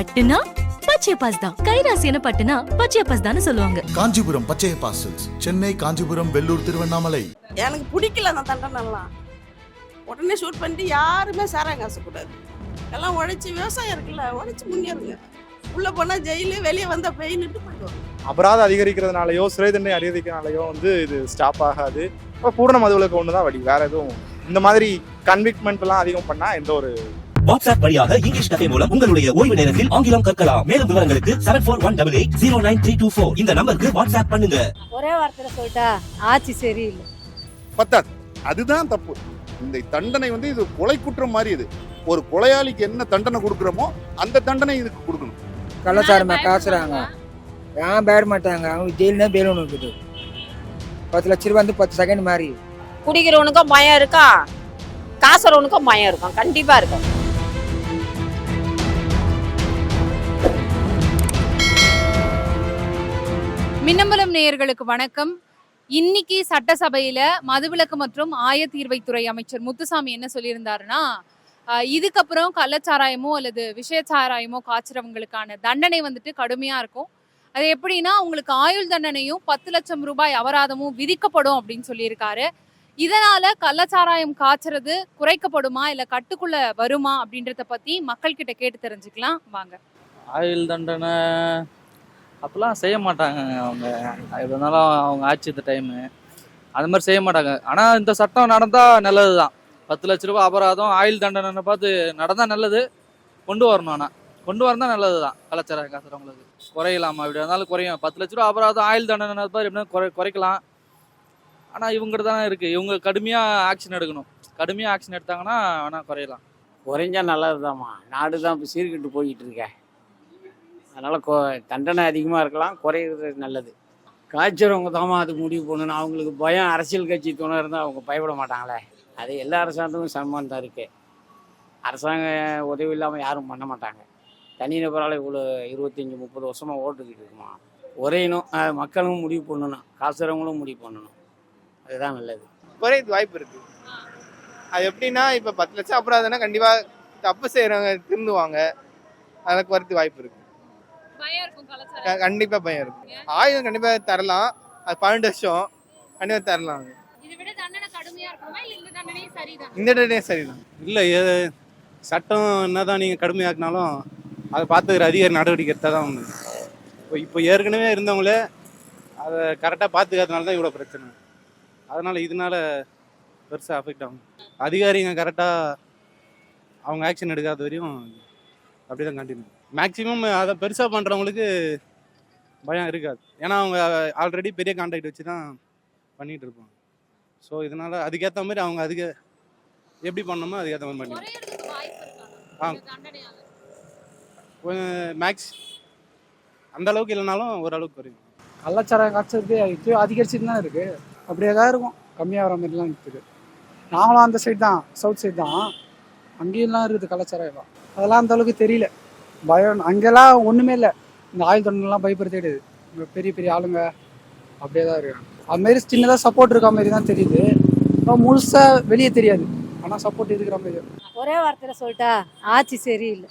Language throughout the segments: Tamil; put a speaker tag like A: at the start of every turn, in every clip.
A: பட்டுனா பச்சையப்பாஸ் தான். கைராசியான பட்டுனா பச்சையப்பாஸ் தான் சொல்லுவாங்க.
B: காஞ்சிபுரம் பச்சைய பாசல்ஸ் சென்னை காஞ்சிபுரம் வெள்ளூர் திருவண்ணாமலை.
C: எனக்கு பிடிக்கல அந்த தண்டனைலாம். உடனே ஷூட் பண்ணிட்டு யாருமே சாராங்க ஆசைக்கூடாது எல்லாம் உழைச்சி விவசாயம் இருக்குல்ல உழைச்சி முன்னேறுங்க. உள்ள போனா ஜெயிலு வெளியே வந்தா பெயின்ட்டு போயிடுவாங்க
D: அபராதம் அதிகரிக்கிறதுனாலயோ சிறை தண்டனை அதிகரிக்கிறதுனாலயோ வந்து இது ஸ்டாப் ஆகாது. இப்போ பூரண மதுவிலக்கு ஒன்று தான் வழி. வேற எதுவும் இந்த மாதிரி கன்விக்மெண்ட் எல்லாம் அதிகம் பண்ணா எந்த ஒரு
E: வாட்ஸ்அப் வழியாக இங்கிலீஷ் கஃபே மூலம் உங்களுடைய ஓய்வு நேரத்தில் ஆங்கிலம் கற்கலாம். மேலும் விவரங்களுக்கு seven four one double eight zero nine three two four இந்த நம்பருக்கு வாட்ஸ்அப் பண்ணுங்க.
F: ஒரே வார்த்தையில சொல்லிட்டா ஆட்சி சரியில்லை.
G: பத்தாது. அதுதான் தப்பு. இந்த தண்டனை வந்து இது கொலை குற்றம் மாதிரி இது. ஒரு கொலையாளிக்கு என்ன தண்டனை கொடுக்குறோமோ அந்த தண்டனை இதுக்கு கொடுக்கணும்.
H: கள்ளச்சாரமா காசுறாங்க. ஏன் பேட மாட்டாங்க? அவங்க ஜெயில்னா பேல் ஒன்று இருக்குது. பத்து லட்ச ரூபா வந்து பத்து செகண்ட் மாதிரி.
F: குடிக்கிறவனுக்கும் பயம் இருக்கா? காசுறவனுக்கும் பயம் இருக்கும் கண்டிப்பா இருக்கும்
I: வணக்கம் நேயர்களுக்கு வணக்கம். இன்னைக்கு சட்டசபையில மதுவிலக்கு மற்றும் ஆயத்தீர்வைத்துறை அமைச்சர் முத்துசாமி என்ன சொல்லியிருந்தாருன்னா இதுக்கப்புறம் கள்ளச்சாராயமோ அல்லது விஷயச்சாராயமோ காய்ச்சறவங்களுக்கான தண்டனை வந்துட்டு கடுமையா இருக்கும். அது எப்படின்னா உங்களுக்கு ஆயுள் தண்டனையும் பத்து லட்சம் ரூபாய் அபராதமும் விதிக்கப்படும் அப்படின்னு சொல்லியிருக்காரு. இதனால கள்ளச்சாராயம் காய்ச்சறது குறைக்கப்படுமா இல்ல கட்டுக்குள்ள வருமா அப்படின்றத பத்தி மக்கள் கிட்ட கேட்டு தெரிஞ்சுக்கலாம். வாங்க.
J: ஆயுள் தண்டனை அப்போல்லாம் செய்ய மாட்டாங்க அவங்க. எப்படி இருந்தாலும் அவங்க ஆட்சி இந்த டைமு அது மாதிரி செய்ய மாட்டாங்க. ஆனால் இந்த சட்டம் நடந்தால் நல்லது தான் பத்து லட்ச ரூபா அபராதம் ஆயுள் தண்டனை பார்த்து நடந்தால் நல்லது. கொண்டு வரணும் ஆனால் கொண்டு வரதான் நல்லது தான் கலாச்சாரம் காசுறவங்களுக்கு. குறையலாமா? இப்படி இருந்தாலும் குறையும். பத்து லட்ச ரூபா அபராதம் ஆயுள் தண்டனை பார்த்து எப்படின்னா குறை குறைக்கலாம். ஆனால் இவங்ககிட்ட தானே இருக்குது இவங்க கடுமையாக ஆக்ஷன் எடுக்கணும். கடுமையாக ஆக்ஷன் எடுத்தாங்கன்னா வேணால் குறையலாம்.
H: குறைஞ்சா நல்லதுதாம்மா. நாடு தான் இப்போ சீர்கிட்டு போய்கிட்டு இருக்கேன் அதனால் கொ தண்டனை அதிகமாக இருக்கலாம் குறையிறது நல்லது. காய்ச்சறவங்க தாம்மா அது முடிவு பண்ணணும் அவங்களுக்கு பயம். அரசியல் கட்சி துணை இருந்தால் அவங்க பயப்பட மாட்டாங்களே. அது எல்லா அரசாங்கத்துக்கும் சமம் தான் இருக்குது அரசாங்க உதவி இல்லாமல் யாரும் பண்ண மாட்டாங்க. தனிநபரால் இவ்வளோ இருபத்தஞ்சி முப்பது வருஷமாக ஓட்டுக்கிட்டு இருக்குமா? குறையணும். மக்களும் முடிவு பண்ணணும். காசுறவங்களும் முடிவு பண்ணணும். அதுதான் நல்லது.
D: குறையது வாய்ப்பு இருக்குது அது எப்படின்னா இப்போ பத்து லட்சம் அப்புறம் அபராதம்னா கண்டிப்பாக தப்பு செய்கிறவங்க திருந்துவாங்க. அதெல்லாம் குறைத்து வாய்ப்பு இருக்குது கண்டிப்பா பயம் இருக்கு ஆயுதம் கண்டிப்பா தரலாம். அது பன்னெண்டு வருஷம். கண்டிப்பா தரலாம்.
I: இதை விட தண்டனை கடுமையா இருக்குமா? இல்ல இந்த தண்டனை சரிதான்?
D: இந்த டேட்டே சரிதான்.
J: இல்லை சட்டம் என்னதான் நீங்கள் கடுமையாக்கினாலும் அதை பார்த்துக்கிற அதிகாரி நடவடிக்கை எடுத்தால் தான் உண்டு. இப்போ இப்போ ஏற்கனவே இருந்தவங்களே அதை கரெக்டாக பார்த்துக்காதனால தான் இவ்வளோ பிரச்சனை. அதனால் இதனால பெருசாக அஃபெக்ட் ஆகும். அதிகாரிங்க கரெக்டாக அவங்க ஆக்ஷன் எடுக்காத வரையும் அப்படி தான் கண்டினியூ மேக்ஸிமம் அதை பெருசாக பண்ணுறவங்களுக்கு பயம் இருக்காது. ஏன்னா அவங்க ஆல்ரெடி பெரிய கான்டாக்ட் வச்சு தான் பண்ணிகிட்டு இருப்பாங்க. ஸோ இதனால் அதுக்கேற்ற மாதிரி அவங்க அதுக்கு எப்படி பண்ணணுமோ அதுக்கேற்ற மாதிரி பண்ணி ஆ. மேக்ஸ் அந்த அளவுக்கு இல்லைனாலும் ஓரளவுக்கு குறையும்.
H: கள்ளச்சாராயம் காய்ச்சறது இப்போ அதிகரிச்சுட்டு தான் இருக்கு. அப்படியே தான் இருக்கும். கம்மியாக வர மாதிரிலாம் இருக்குது. நாங்களும் அந்த சைடு தான் சவுத் சைடு தான். அங்கேயெல்லாம் இருக்குது கள்ளச்சாராயம் அதெல்லாம் அந்த அளவுக்கு தெரியல. பயம் அங்கெல்லாம் ஒன்றுமே இல்லை. இந்த ஆயுள் தண்டனைலாம் பயப்படுறதே கிடையாது பெரிய பெரிய ஆளுங்க அப்படியே தான் இருக்காங்க. அதுமாரி சின்னதாக சப்போர்ட் இருக்க மாதிரி தான் தெரியுது. இப்போ முழுசாக வெளியே தெரியாது. ஆனால் சப்போர்ட் இருக்கிற மாதிரி.
F: ஒரே வார்த்தையில சொல்லிட்டா ஆட்சி சரியில்லை.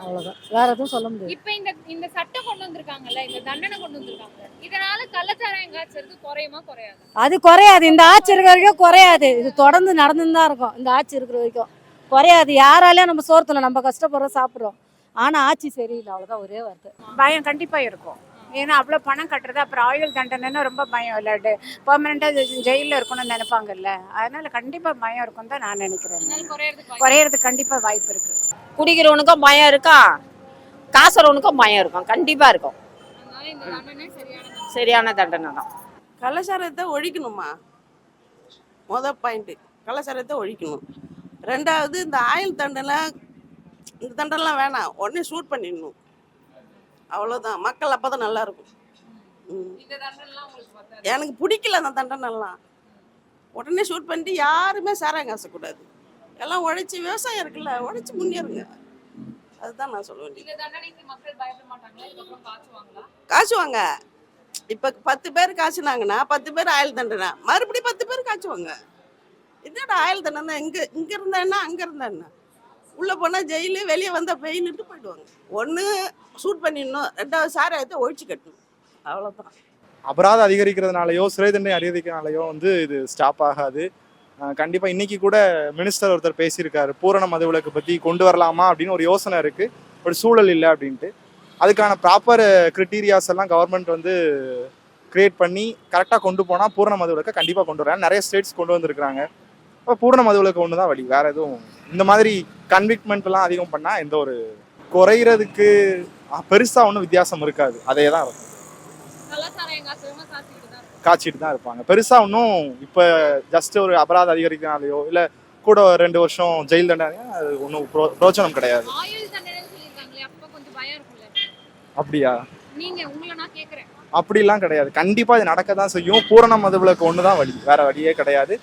F: அவ்வளவுதான். வேற எதுவும் சொல்ல முடியாது.
I: இப்ப இந்த இந்த சட்டம் கொண்டு வந்திருக்காங்கல்ல இந்த தண்டனை கொண்டு வந்திருக்காங்க. இதனால கள்ளச்சாராயம் காய்ச்சறது குறையுமா குறையாது?
F: அது குறையாது. இந்த ஆட்சி இருக்கிற வரைக்கும் குறையாது. இது தொடர்ந்து நடந்துன்னு தான் இருக்கும். இந்த ஆட்சி இருக்கிற வரைக்கும் குறையாது. யாராலையும் நம்ம சோர்த்துல. நம்ம கஷ்டப்படுறோம் சாப்பிட்றோம். ஆனா ஆட்சி சரியில்லை அவ்வளவுதான் ஒரே வார்த்தை.
K: பயம் கண்டிப்பா இருக்கும். ஏன்னா அவ்வளோ பணம் கட்டுறது அப்புறம் ஆயுள் தண்டனைன்னு ரொம்ப பயம் இல்லை. பெர்மனெண்ட்டாக ஜெயிலில் இருக்கணும்னு நினைப்பாங்கல்ல. அதனால கண்டிப்பா பயம் இருக்கும் தான் நான் நினைக்கிறேன்.
I: குறையறதுக்கு வாய்ப்பு
K: குறையறதுக்கு கண்டிப்பா வாய்ப்பு இருக்கு.
F: குடிக்கிறவனுக்கும் பயம் இருக்கா? காசுறவனுக்கும் பயம் இருக்கும். கண்டிப்பா இருக்கும்.
I: சரியான தண்டனை.
F: சரியான தண்டனை தான்.
C: கள்ளச்சாரத்தை ஒழிக்கணுமா? முத பாயிண்ட்டு கள்ளச்சாரத்தை ஒழிக்கணும். ரெண்டாவது இந்த ஆயுள் தண்டனை இந்த தண்டனைலாம் வேணாம். உடனே ஷூட் பண்ணிடணும். அவ்வளோதான் மக்கள் அப்போ தான் நல்லா இருக்கும். ம்.
I: இந்த தண்டனைலாம் உங்களுக்கு பத்தாது.
C: எனக்கு பிடிக்கல அந்த தண்டனைலாம். உடனே ஷூட் பண்ணிட்டு யாருமே சாராயம் காசக்கூடாது எல்லாம் உழைச்சி விவசாயம் இருக்குல்ல உழைச்சி முன்னேறுங்க. அதுதான் நான் சொல்ல வேண்டியது.
I: இந்த தண்டனைக்கு மக்கள் பயப்பட மாட்டாங்களா? இதுக்கப்புறம் காய்ச்சுவாங்களா?
C: காய்ச்சுவாங்க. இப்போ பத்து பேர் காய்ச்சினாங்கன்னா பத்து பேர் ஆயுள் தண்டனை. மறுபடியும் பத்து பேர் காய்ச்சுவாங்க. என்னடா ஆயுள் தண்டனை? இங்கே இங்கே இருந்தா என்ன? அங்கே இருந்தா என்ன? உள்ளே போனால் ஜெயிலு வெளியே வந்தால் பெயிலுட்டு போயிடுவாங்க. ஒன்று சூட் பண்ணிடணும் ரெண்டாவது சாராயத்தை ஒழிச்சு கட்டணும். அவ்வளோதான்
D: அபராதம் அதிகரிக்கிறதுனாலயோ சிறை தண்டனை அதிகரிக்கிறதுனாலயோ வந்து இது ஸ்டாப் ஆகாது. கண்டிப்பாக இன்னைக்கு கூட மினிஸ்டர் ஒருத்தர் பேசியிருக்காரு. பூரண மதுவிலக்கு பற்றி கொண்டு வரலாமா அப்படின்னு ஒரு யோசனை இருக்குது ஒரு சூழல் இல்லை அப்படின்ட்டு. அதுக்கான ப்ராப்பர் கிரிட்டீரியாஸ் எல்லாம் கவர்மெண்ட் வந்து கிரியேட் பண்ணி கரெக்டாக கொண்டு போனால் பூரண மதுவிலக்கை கண்டிப்பாக கொண்டு வராங்க நிறைய ஸ்டேட்ஸ் கொண்டு வந்திருக்கிறாங்க. இப்போ பூரண மதுவிலக்கு ஒன்று தான் வழி வேற எதுவும் இந்த மாதிரி கன்விக்மெண்ட் எல்லாம் அதிகம் பண்ணால் எந்த ஒரு குறையிறதுக்கு பெருசாக ஒன்றும் வித்தியாசம் இருக்காது. அதே தான் இருக்கும். காய்ச்சிட்டு தான் இருப்பாங்க. பெருசா ஒன்றும் இப்போ ஜஸ்ட் ஒரு அபராதம் அதிகரிக்கிறனாலையோ இல்லை கூட ரெண்டு வருஷம் ஜெயில் தண்டனை அது ஒன்றும் பிரோஜனம் கிடையாது. அப்படியா? அப்படிலாம் கிடையாது. கண்டிப்பா இது நடக்க தான் செய்யும். பூரண மதுவிலக்கு ஒன்று தான் வழி வேற வழியே கிடையாது.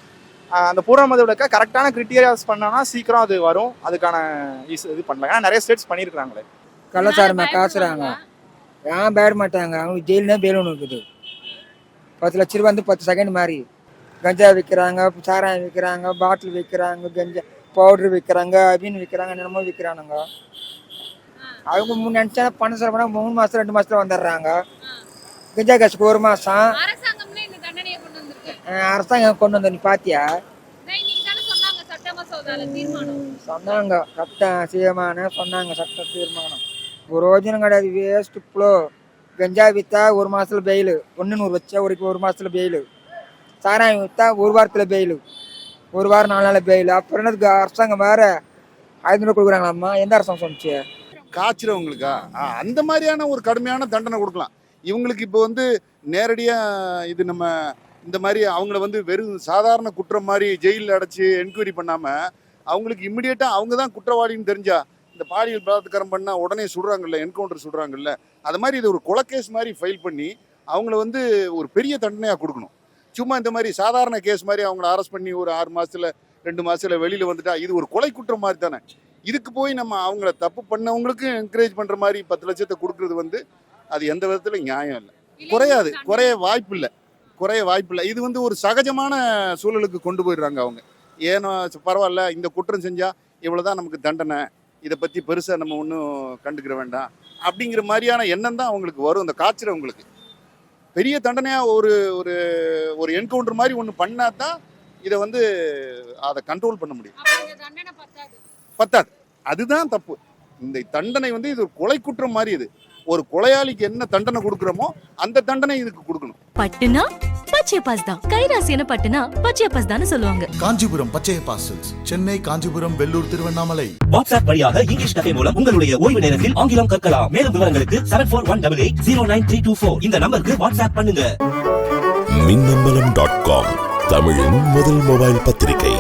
D: அந்த பூரண மதுவிலக்கை கரெக்டான கிரிட்டீரியாஸ் பண்ணோம்னா சீக்கிரம் அது வரும். அதுக்கான இது பண்ணலாம். ஏன்னா நிறைய ஸ்டேட்ஸ் பண்ணியிருக்காங்களே
I: கலாச்சாரமா காசுறாங்க.
F: ஏன் பயப்பட மாட்டாங்க? அவங்க ஜெயில தான் பேர் ஒன்று இருக்குது. பத்து லட்ச ரூபா வந்து பத்து செகண்ட் மாதிரி. கஞ்சா விற்கிறாங்க சாராயம் விற்கிறாங்க பாட்டில் விற்கிறாங்க கஞ்சா பவுடர் விற்கிறாங்க அப்படின்னு விற்கிறாங்க என்னமோ விற்கிறானுங்க அவங்க முன் நினச்சா பணம் செலவுனா மூணு மாதம் ரெண்டு மாதத்துல வந்துடுறாங்க. கஞ்சா காசுக்கு ஒரு மாதம்
I: அரசாங்கம்னே இந்த தண்டனையை கொண்டு வந்திருக்கு
F: அரசாங்கம் கொண்டு வந்த நீ பாத்தியா?
I: சொன்னாங்க சட்ட தீர்மானம்.
F: சொன்னாங்க. சட்ட தீர்மானம். ஒரு ரோஜனம் கிடையாது வேஸ்ட் ஃப்ளோ கஞ்சா விற்றா ஒரு மாசத்துல பெயில் ஒன்று நூறு வச்சா ஒரு ஒரு மாசத்துல பெயில் சாராயம் விற்றா ஒரு வாரத்தில் பெயில் ஒரு வாரம் நாலு நாள் பெயில் அப்புறம் என்னதுக்கு அரசாங்கம் வேற ரூபாய் கொடுக்குறாங்களாம்மா? எந்த அரசாங்கம் சொன்னிச்சு?
G: காய்ச்சிறவங்களுக்கா? அந்த மாதிரியான ஒரு கடுமையான தண்டனை கொடுக்கலாம். இவங்களுக்கு இப்போ வந்து நேரடியாக இது நம்ம இந்த மாதிரி அவங்கள வந்து வெறும் சாதாரண குற்றம் மாதிரி ஜெயிலில் அடைச்சி என்கொயரி பண்ணாமல் அவங்களுக்கு இம்மிடியேட்டாக அவங்க தான் குற்றவாளின்னு தெரிஞ்சா இந்த பாலியல் பலாத்காரம் பண்ணால் உடனே சுடுறாங்கல்ல என்கவுண்டர் சுடுறாங்கல்ல அது மாதிரி இது ஒரு கொலைகேஸ் மாதிரி ஃபைல் பண்ணி அவங்கள வந்து ஒரு பெரிய தண்டனையாக கொடுக்கணும். சும்மா இந்த மாதிரி சாதாரண கேஸ் மாதிரி அவங்கள அரெஸ்ட் பண்ணி ஒரு ஆறு மாசத்துல ரெண்டு மாசத்துல வெளியில வந்துட்டா இது ஒரு கொலை குற்றம் மாதிரி தானே. இதுக்கு போய் நம்ம அவங்கள தப்பு பண்ணவங்களுக்கு என்கரேஜ் பண்ற மாதிரி பத்து லட்சத்தை கொடுக்கறது வந்து அது எந்த விதத்துல நியாயம் இல்லை. குறையாது. குறைய வாய்ப்பு இல்லை. குறைய வாய்ப்பு இல்லை இது வந்து ஒரு சகஜமான சூழலுக்கு கொண்டு போயிடுறாங்க அவங்க. ஏனோ பரவாயில்ல இந்த குற்றம் செஞ்சா இவ்வளவுதான் நமக்கு தண்டனை. இதை பத்தி பெருசா நம்ம ஒன்றும் கண்டுக்கிற வேண்டாம். அப்படிங்கிற மாதிரியான எண்ணம் தான் அவங்களுக்கு வரும். இந்த காய்ச்சறவங்களுக்கு பெரிய தண்டனையா ஒரு ஒரு ஒரு என்கவுண்டர் மாதிரி ஒன்று பண்ணா தான் இதை வந்து அதை கண்ட்ரோல் பண்ண முடியும். பத்தாது. அதுதான் தப்பு. இந்த தண்டனை வந்து இது ஒரு கொலை குற்றம் மாதிரி இது. ஒரு கொலையாளிக்கு என்ன தண்டனை கொடுக்குறோமோ அந்த தண்டனை இதுக்கு கொடுக்கணும்.
A: பட்டுனா பச்சை பாஸ் தான். கைராசியான பட்டுனா பச்சை பாஸ் தான் சொல்லுவாங்க.
B: காஞ்சிபுரம் பச்சையப்பா சில்க்ஸ். சென்னை காஞ்சிபுரம் வெள்ளூர் திருவண்ணாமலை.
E: வாட்ஸ்அப் வழியாக இங்கிலீஷ் கஃபே மூலம் உங்களுடைய ஓய்வு நேரத்தில் ஆங்கிலம் கற்கலாம். மேலும் விவரங்களுக்கு seven four one double eight zero nine three two four இந்த நம்பருக்கு வாட்ஸ்அப் பண்ணுங்க.
L: மின்னம்பலம் டாட் காம் தமிழின் முதல் மொபைல் பத்திரிகை.